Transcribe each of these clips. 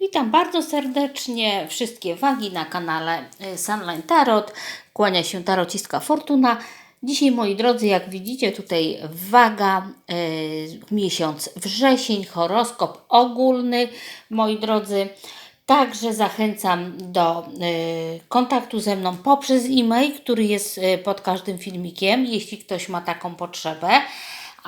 Witam bardzo serdecznie wszystkie wagi na kanale y, Sunline Tarot. Kłania się tarocistka Fortuna. Dzisiaj, moi drodzy, jak widzicie, tutaj waga, y, miesiąc wrzesień, horoskop ogólny, moi drodzy. Także zachęcam do y, kontaktu ze mną poprzez e-mail, który jest y, pod każdym filmikiem, jeśli ktoś ma taką potrzebę.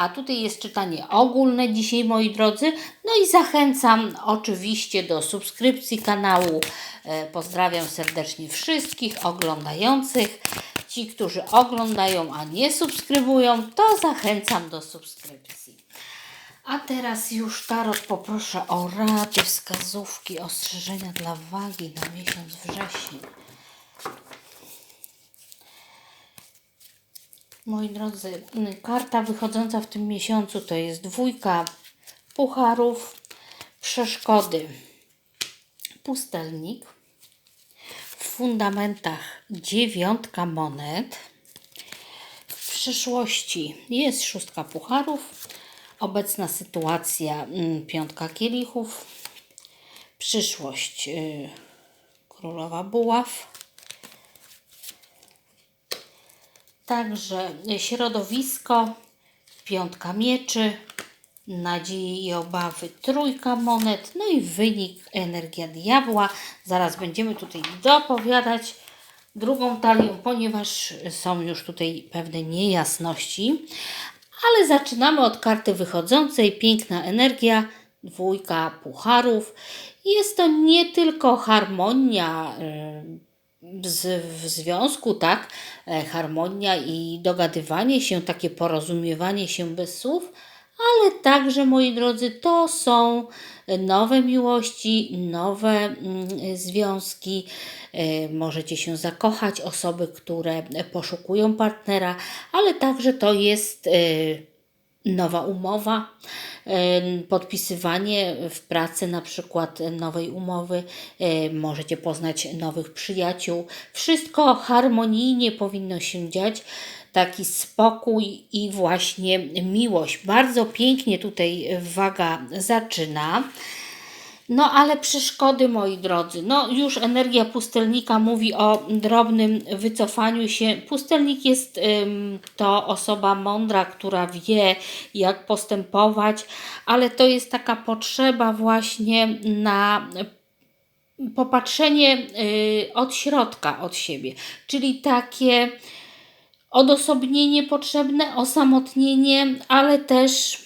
A tutaj jest czytanie ogólne dzisiaj, moi drodzy. No i zachęcam oczywiście do subskrypcji kanału. E, Pozdrawiam serdecznie wszystkich oglądających. Ci, którzy oglądają, a nie subskrybują, to zachęcam do subskrypcji. A teraz już Tarot poproszę o rady, wskazówki, ostrzeżenia dla wagi na miesiąc wrzesień. Moi drodzy, mm, karta wychodząca w tym miesiącu to jest dwójka pucharów, przeszkody, pustelnik, w fundamentach dziewiątka monet, w przyszłości jest szóstka pucharów, obecna sytuacja mm, piątka kielichów, przyszłość y, królowa buław, Także środowisko, piątka mieczy, nadzieje i obawy, trójka monet, no i wynik energia diabła. Zaraz będziemy tutaj dopowiadać drugą talią, ponieważ są już tutaj pewne niejasności. Ale zaczynamy od karty wychodzącej. Piękna energia, dwójka pucharów. Jest to nie tylko harmonia. Yy, w związku, tak, e, harmonia i dogadywanie się, takie porozumiewanie się bez słów, ale także, moi drodzy, to są nowe miłości, nowe mm, związki. E, możecie się zakochać, osoby, które poszukują partnera, ale także to jest e, nowa umowa, podpisywanie w pracy na przykład nowej umowy, możecie poznać nowych przyjaciół. Wszystko harmonijnie powinno się dziać. Taki spokój i właśnie miłość. Bardzo pięknie tutaj waga zaczyna. No ale przeszkody, moi drodzy. No już energia pustelnika mówi o drobnym wycofaniu się. Pustelnik jest ym, to osoba mądra, która wie, jak postępować, ale to jest taka potrzeba właśnie na popatrzenie y, od środka, od siebie. Czyli takie odosobnienie potrzebne, osamotnienie, ale też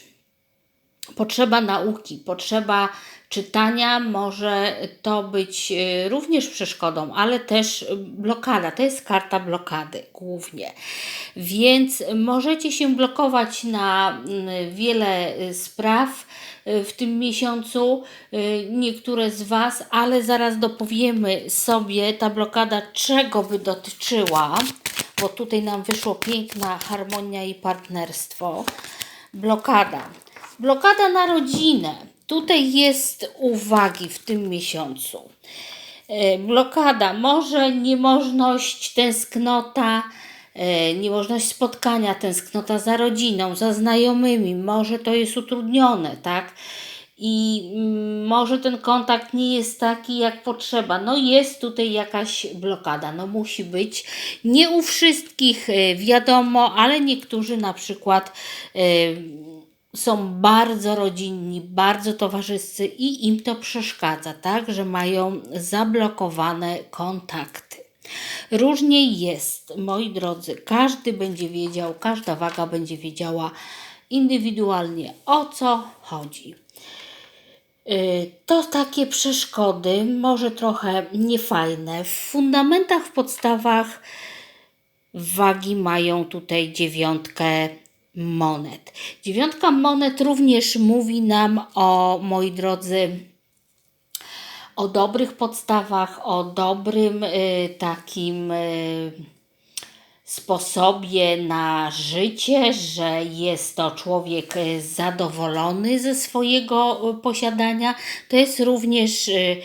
potrzeba nauki, potrzeba czytania może to być e, również przeszkodą, ale też blokada. To jest karta blokady głównie. Więc możecie się blokować na wiele e, spraw w tym miesiącu, niektóre z Was, ale zaraz dopowiemy sobie ta blokada, czego by dotyczyła, bo tutaj nam wyszło piękna harmonia i partnerstwo. Blokada. Blokada na rodzinę Tutaj jest uwagi w tym miesiącu. E, blokada, może niemożność, tęsknota, e, niemożność spotkania, tęsknota za rodziną, za znajomymi, może to jest utrudnione, tak? I mm, może ten kontakt nie jest taki, jak potrzeba. No jest tutaj jakaś blokada, no musi być. Nie u wszystkich e, wiadomo, ale niektórzy na przykład są bardzo rodzinni, bardzo towarzyscy i im to przeszkadza, tak, że mają zablokowane kontakty. Różnie jest, moi drodzy, każdy będzie wiedział, każda waga będzie wiedziała indywidualnie o co chodzi. Y, to takie przeszkody, może trochę niefajne. W fundamentach, w podstawach wagi mają tutaj dziewiątkę monet. Dziewiątka monet również mówi nam o, moi drodzy, o dobrych podstawach, o dobrym y, takim y, sposobie na życie, że jest to człowiek y, zadowolony ze swojego y, posiadania. To jest również y,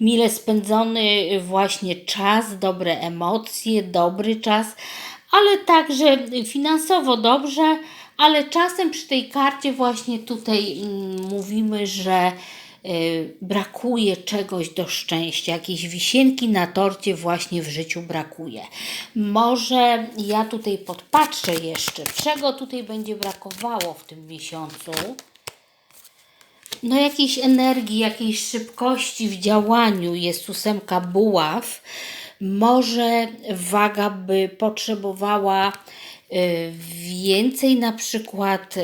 mile spędzony właśnie czas, dobre emocje, dobry czas, ale także finansowo dobrze, ale czasem przy tej karcie właśnie tutaj mm, mówimy, że y, brakuje czegoś do szczęścia, jakiejś wisienki na torcie właśnie w życiu brakuje. Może ja tutaj podpatrzę jeszcze, czego tutaj będzie brakowało w tym miesiącu no jakiejś energii, jakiejś szybkości w działaniu jest ósemka buław. Może waga by potrzebowała y, więcej na przykład y,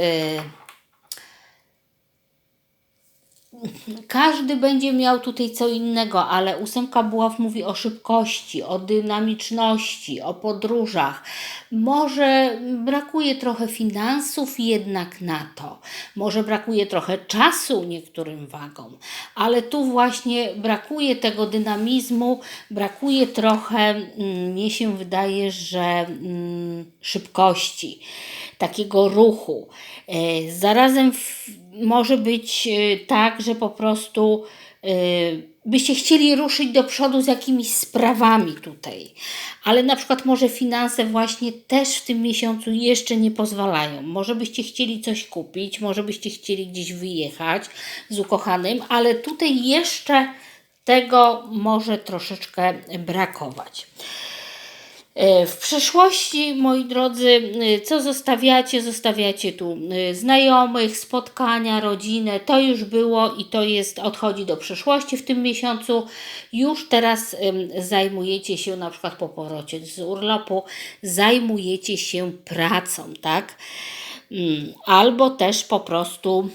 każdy będzie miał tutaj co innego, ale ósemka buław mówi o szybkości, o dynamiczności, o podróżach. Może brakuje trochę finansów jednak na to, może brakuje trochę czasu niektórym wagom, ale tu właśnie brakuje tego dynamizmu, brakuje trochę, mm, mnie się wydaje, że mm, szybkości, takiego ruchu. E, zarazem może być e, tak, że po prostu e, byście chcieli ruszyć do przodu z jakimiś sprawami tutaj, ale na przykład może finanse właśnie też w tym miesiącu jeszcze nie pozwalają. Może byście chcieli coś kupić, może byście chcieli gdzieś wyjechać z ukochanym, ale tutaj jeszcze tego może troszeczkę brakować. E, w przeszłości, moi drodzy, e, co zostawiacie? Zostawiacie tu e, znajomych, spotkania, rodzinę. To już było i to jest, odchodzi do przeszłości w tym miesiącu. Już teraz zajmujecie się, na przykład po powrocie z urlopu, zajmujecie się pracą, tak? Mm, albo też po prostu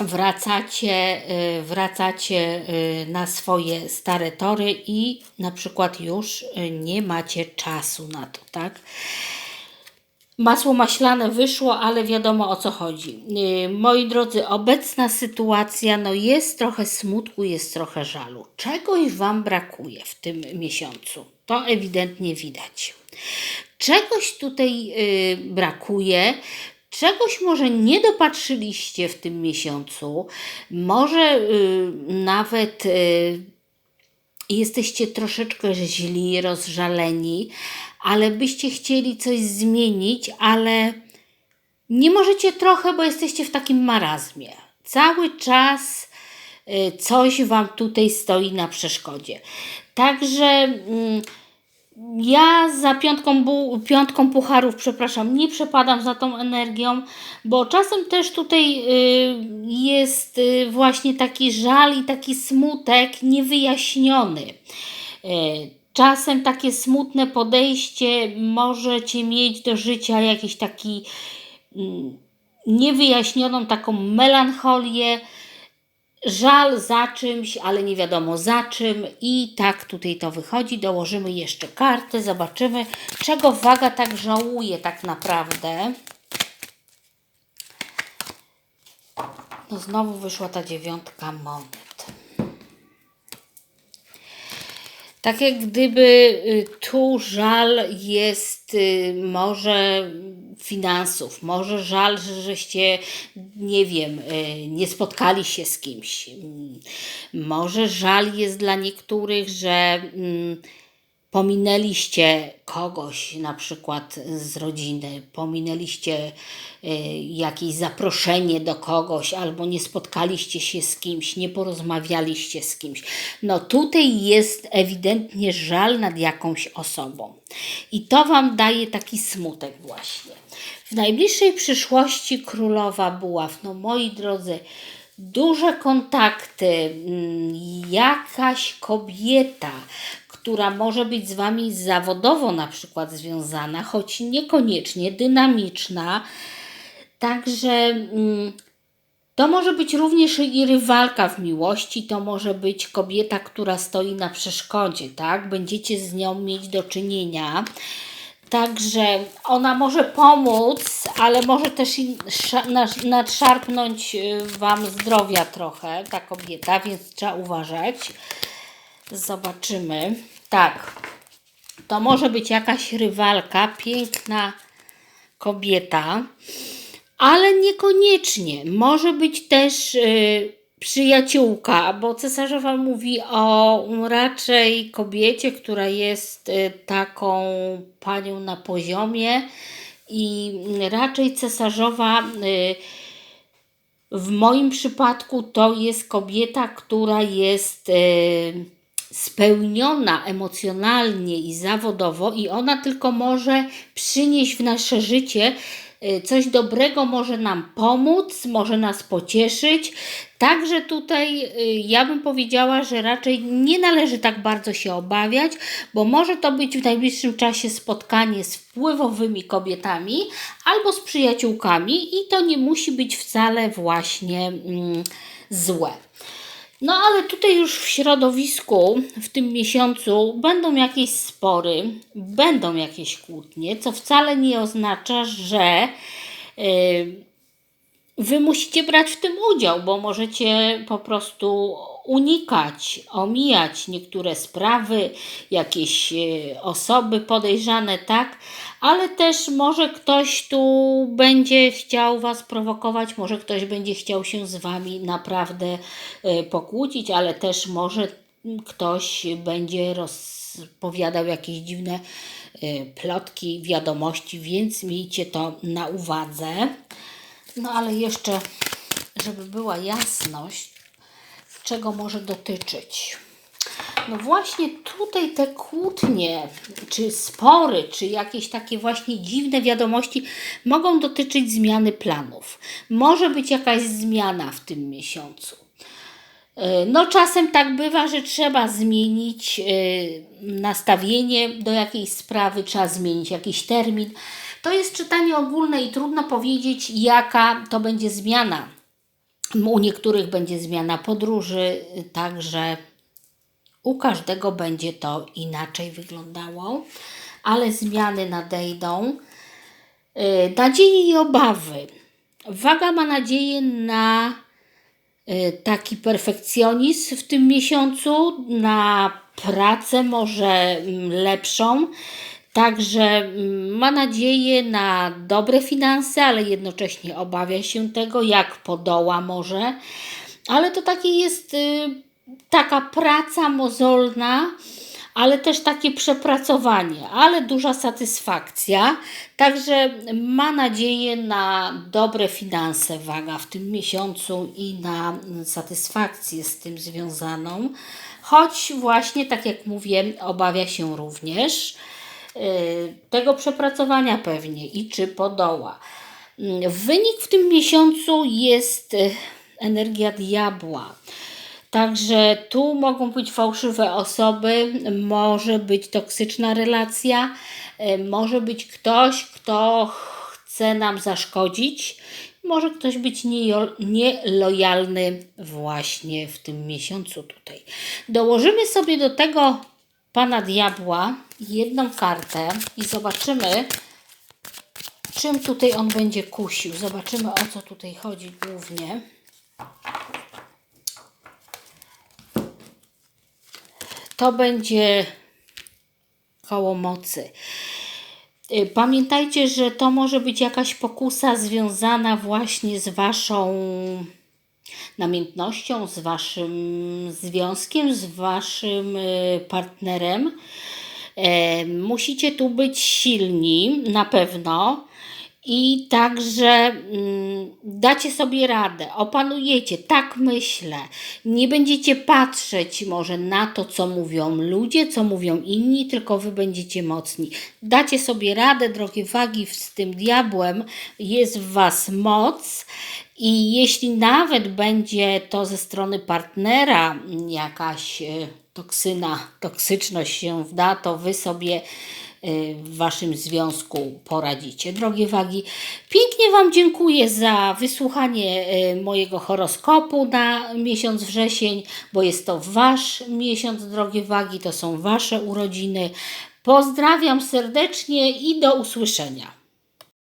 wracacie, y, wracacie y, na swoje stare tory i na przykład już y, nie macie czasu na to, tak? Masło maślane wyszło, ale wiadomo o co chodzi. Moi drodzy, obecna sytuacja, no jest trochę smutku, jest trochę żalu. Czegoś Wam brakuje w tym miesiącu. To ewidentnie widać. Czegoś tutaj brakuje, czegoś może nie dopatrzyliście w tym miesiącu, może y, nawet y, jesteście troszeczkę źli, rozżaleni, ale byście chcieli coś zmienić, ale nie możecie trochę, bo jesteście w takim marazmie. Cały czas y, coś Wam tutaj stoi na przeszkodzie. Także. Y, ja za piątką, piątką pucharów, przepraszam, nie przepadam za tą energią, bo czasem też tutaj y, jest y, właśnie taki żal i taki smutek niewyjaśniony. Y, czasem takie smutne podejście możecie mieć do życia, jakiś taki mm, niewyjaśnioną taką melancholię, żal za czymś, ale nie wiadomo za czym i tak tutaj to wychodzi. Dołożymy jeszcze karty, zobaczymy, czego waga tak żałuje tak naprawdę. No znowu wyszła ta dziewiątka monet. Tak jak gdyby y, tu żal jest y, może finansów, może żal, że żeście, nie wiem, y, nie spotkali się z kimś. Mm, może żal jest dla niektórych, że mm, pominęliście kogoś, na przykład z rodziny, pominęliście y, jakieś zaproszenie do kogoś, albo nie spotkaliście się z kimś, nie porozmawialiście z kimś. No tutaj jest ewidentnie żal nad jakąś osobą. I to Wam daje taki smutek właśnie. W najbliższej przyszłości królowa buław, no moi drodzy, duże kontakty, mm, jakaś kobieta, która może być z Wami zawodowo na przykład związana, choć niekoniecznie dynamiczna. Także mm, to może być również i rywalka w miłości, to może być kobieta, która stoi na przeszkodzie, tak? Będziecie z nią mieć do czynienia. Także ona może pomóc, ale może też i nadszarpnąć y, Wam zdrowia trochę, ta kobieta, więc trzeba uważać. Zobaczymy. Tak, to może być jakaś rywalka, piękna kobieta, ale niekoniecznie. Może być też y, przyjaciółka, bo cesarzowa mówi o raczej kobiecie, która jest y, taką panią na poziomie i raczej cesarzowa. Y, W moim przypadku to jest kobieta, która jest spełniona emocjonalnie i zawodowo, i ona tylko może przynieść w nasze życie e, coś dobrego, może nam pomóc, może nas pocieszyć. Także tutaj e, ja bym powiedziała, że raczej nie należy tak bardzo się obawiać, bo może to być w najbliższym czasie spotkanie z wpływowymi kobietami albo z przyjaciółkami, i to nie musi być wcale właśnie mm, złe. No ale tutaj już w środowisku, w tym miesiącu będą jakieś spory, będą jakieś kłótnie, co wcale nie oznacza, że yy, Wy musicie brać w tym udział, bo możecie po prostu unikać, omijać niektóre sprawy, jakieś e, osoby podejrzane, tak, ale też może ktoś tu będzie chciał Was prowokować, może ktoś będzie chciał się z Wami naprawdę e, pokłócić, ale też może ktoś będzie rozpowiadał jakieś dziwne e, plotki, wiadomości, więc miejcie to na uwadze. No ale jeszcze, żeby była jasność, czego może dotyczyć. No właśnie tutaj te kłótnie, czy spory, czy jakieś takie właśnie dziwne wiadomości mogą dotyczyć zmiany planów. Może być jakaś zmiana w tym miesiącu. E, no, czasem tak bywa, że trzeba zmienić e, nastawienie do jakiejś sprawy, trzeba zmienić jakiś termin. To jest czytanie ogólne i trudno powiedzieć, jaka to będzie zmiana. U niektórych będzie zmiana podróży, także u każdego będzie to inaczej wyglądało, ale zmiany nadejdą. Y, nadzieje i obawy. Waga ma nadzieję na y, taki perfekcjonizm w tym miesiącu, na pracę może mm, lepszą. Także mm, ma nadzieję na dobre finanse, ale jednocześnie obawia się tego, jak podoła może. Ale to takie jest y, taka praca mozolna, ale też takie przepracowanie, ale duża satysfakcja. Także ma nadzieję na dobre finanse waga w tym miesiącu i na satysfakcję z tym związaną. Choć właśnie, tak jak mówię, obawia się również tego przepracowania pewnie i czy podoła. Mm, wynik w tym miesiącu jest y, energia diabła. Także tu mogą być fałszywe osoby, może być toksyczna relacja, y, może być ktoś, kto chce nam zaszkodzić, może ktoś być nielojalny właśnie w tym miesiącu tutaj. Dołożymy sobie do tego pana diabła jedną kartę i zobaczymy, czym tutaj on będzie kusił. Zobaczymy, o co tutaj chodzi głównie. To będzie koło mocy. Y, pamiętajcie, że to może być jakaś pokusa związana właśnie z Waszą namiętnością, z Waszym związkiem, z Waszym y, partnerem. E, musicie tu być silni, na pewno. I także mm, dacie sobie radę, opanujecie, tak myślę. Nie będziecie patrzeć może na to, co mówią ludzie, co mówią inni, tylko wy będziecie mocni. Dacie sobie radę, drogie wagi, z tym diabłem jest w was moc. I jeśli nawet będzie to ze strony partnera jakaś e, toksyna, toksyczność się wda, to wy sobie w Waszym związku poradzicie. Drogie wagi, pięknie Wam dziękuję za wysłuchanie y, mojego horoskopu na miesiąc wrzesień, bo jest to Wasz miesiąc, drogie wagi, to są Wasze urodziny. Pozdrawiam serdecznie i do usłyszenia.